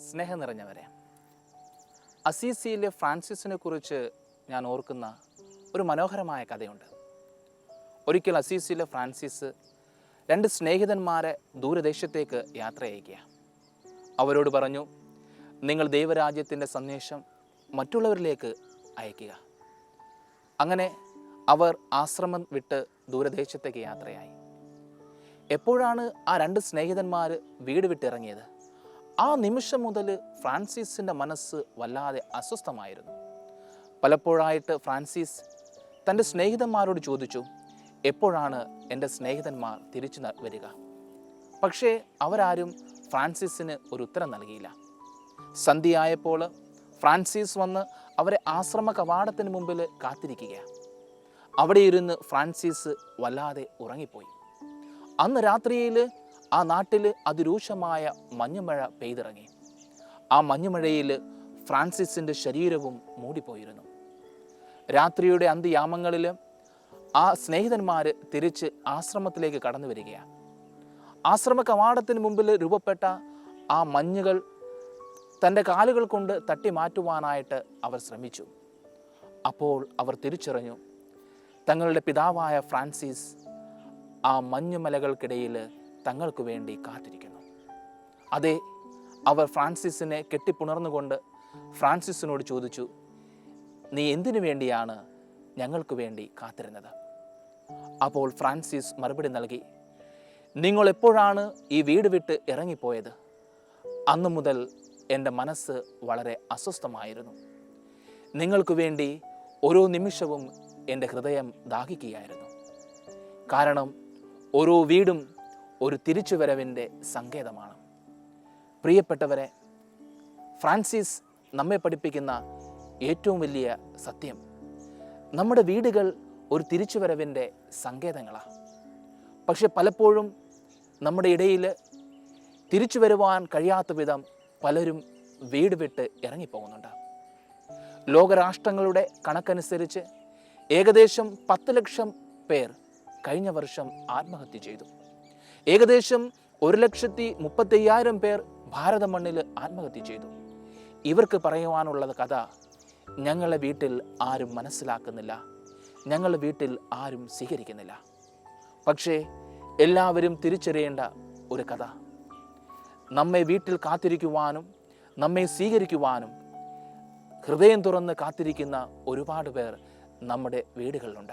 സ്നേഹം നിറഞ്ഞവരെ അസീസിയിലെ ഫ്രാൻസിസിനെ കുറിച്ച് ഞാൻ ഓർക്കുന്ന ഒരു മനോഹരമായ കഥയുണ്ട്. ഒരിക്കൽ അസീസിലെ ഫ്രാൻസിസ് രണ്ട് സ്നേഹിതന്മാരെ ദൂരദേശത്തേക്ക് യാത്ര അയക്കുക അവരോട് പറഞ്ഞു നിങ്ങൾ ദൈവരാജ്യത്തിന്റെ സന്ദേശം മറ്റുള്ളവരിലേക്ക് അയക്കുക അങ്ങനെ അവർ ആശ്രമം വിട്ട് ദൂരദേശത്തേക്ക് യാത്രയായി. എപ്പോഴാണ് ആ രണ്ട് സ്നേഹിതന്മാർ വീട് വിട്ടിറങ്ങിയത്? ആ നിമിഷം മുതൽ ഫ്രാൻസിസിന്റെ മനസ്സ് വല്ലാതെ അസ്വസ്ഥമായിരുന്നു. പലപ്പോഴായിട്ട് ഫ്രാൻസിസ് തന്റെ സ്നേഹിതന്മാരോട് ചോദിച്ചു എപ്പോഴാണ് എന്റെ സ്നേഹിതന്മാർ തിരിച്ചു വരിക? പക്ഷേ അവരാരും ഫ്രാൻസിസിന് ഒരു ഉത്തരം നൽകിയില്ല. സന്ധ്യയായപ്പോൾ ഫ്രാൻസിസ് വന്ന് അവരെ ആശ്രമ കവാടത്തിന് മുമ്പിൽ കാത്തിരിക്കുകയാണ് അവിടെ ഇരുന്ന് ഫ്രാൻസിസ് വല്ലാതെ ഉറങ്ങിപ്പോയി. അന്ന് രാത്രിയിൽ ആ നാട്ടിൽ അതിരൂക്ഷമായ മഞ്ഞുമഴ പെയ്തിറങ്ങി. ആ മഞ്ഞുമഴയിൽ ഫ്രാൻസിസിന്റെ ശരീരവും മൂടിപ്പോയിരുന്നു. രാത്രിയുടെ അന്ത്യയാമങ്ങളിൽ ആ സ്നേഹിതന്മാർ തിരിച്ച് ആശ്രമത്തിലേക്ക് കടന്നു വരികയാണ്. ആശ്രമ കവാടത്തിന് മുമ്പിൽ രൂപപ്പെട്ട ആ മഞ്ഞുകൾ തന്റെ കാലുകൾ കൊണ്ട് തട്ടി മാറ്റുവാനായിട്ട് അവർ ശ്രമിച്ചു. അപ്പോൾ അവർ തിരിച്ചറിഞ്ഞു തങ്ങളുടെ പിതാവായ ഫ്രാൻസിസ് ആ മഞ്ഞുമലകൾക്കിടയിൽ തങ്ങൾക്ക് വേണ്ടി കാത്തിരിക്കുന്നു. അതെ അവർ ഫ്രാൻസിസിനെ കെട്ടിപ്പുണർന്നുകൊണ്ട് ഫ്രാൻസിസിനോട് ചോദിച്ചു നീ എന്തിനു വേണ്ടിയാണ് ഞങ്ങൾക്ക് വേണ്ടി കാത്തിരുന്നത്? അപ്പോൾ ഫ്രാൻസിസ് മറുപടി നൽകി നിങ്ങൾ എപ്പോഴാണ് ഈ വീട് വിട്ട് ഇറങ്ങിപ്പോയത്? അന്നു മുതൽ എന്റെ മനസ്സ് വളരെ അസ്വസ്ഥമായിരുന്നു. നിങ്ങൾക്ക് വേണ്ടി ഓരോ നിമിഷവും എന്റെ ഹൃദയം ദാഹിക്കുകയായിരുന്നു. കാരണം ഓരോ വീടും ഒരു തിരിച്ചുവരവിന്റെ സങ്കേതമാണ്. പ്രിയപ്പെട്ടവരെ ഫ്രാൻസിസ് നമ്മെ പഠിപ്പിക്കുന്ന ഏറ്റവും വലിയ സത്യം. നമ്മുടെ വീടുകൾ ഒരു തിരിച്ചുവരവിന്റെ സങ്കേതങ്ങളാണ് പക്ഷെ പലപ്പോഴും നമ്മുടെ ഇടയിൽ തിരിച്ചു വരുവാൻ കഴിയാത്ത വിധം പലരും വീട് വിട്ട് ഇറങ്ങിപ്പോകുന്നുണ്ട്. ലോകരാഷ്ട്രങ്ങളുടെ കണക്കനുസരിച്ച് ഏകദേശം പത്ത് ലക്ഷം പേർ കഴിഞ്ഞ വർഷം ആത്മഹത്യ ചെയ്തു. ഏകദേശം ഒരു ലക്ഷത്തി മുപ്പത്തയ്യായിരം പേർ ഭാരത മണ്ണിൽ ആത്മഹത്യ ചെയ്തു. ഇവർക്ക് പറയുവാനുള്ളത് കഥ ഞങ്ങളെ വീട്ടിൽ ആരും മനസ്സിലാക്കുന്നില്ല. ഞങ്ങളുടെ വീട്ടിൽ ആരും സ്വീകരിക്കുന്നില്ല. പക്ഷേ എല്ലാവരും തിരിച്ചറിയേണ്ട ഒരു കഥ. നമ്മെ വീട്ടിൽ കാത്തിരിക്കുവാനും നമ്മെ സ്വീകരിക്കുവാനും ഹൃദയം തുറന്ന് കാത്തിരിക്കുന്ന ഒരുപാട് പേർ നമ്മുടെ വീടുകളിലുണ്ട്.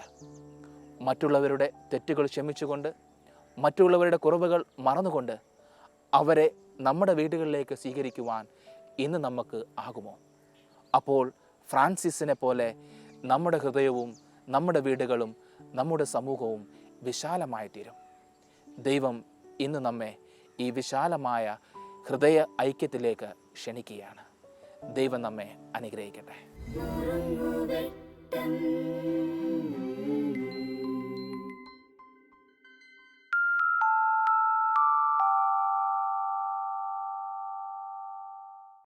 മറ്റുള്ളവരുടെ തെറ്റുകൾ ക്ഷമിച്ചുകൊണ്ട് മറ്റുള്ളവരുടെ കുറവുകൾ മറന്നുകൊണ്ട് അവരെ നമ്മുടെ വീടുകളിലേക്ക് സ്വീകരിക്കുവാൻ ഇന്ന് നമുക്ക് ആകുമോ? അപ്പോൾ ഫ്രാൻസിസിനെ പോലെ നമ്മുടെ ഹൃദയവും നമ്മുടെ വീടുകളും നമ്മുടെ സമൂഹവും വിശാലമായി ദൈവം ഇന്ന് നമ്മെ ഈ വിശാലമായ ഹൃദയ ഐക്യത്തിലേക്ക് ക്ഷണിക്കുകയാണ്. ദൈവം നമ്മെ അനുഗ്രഹിക്കട്ടെ.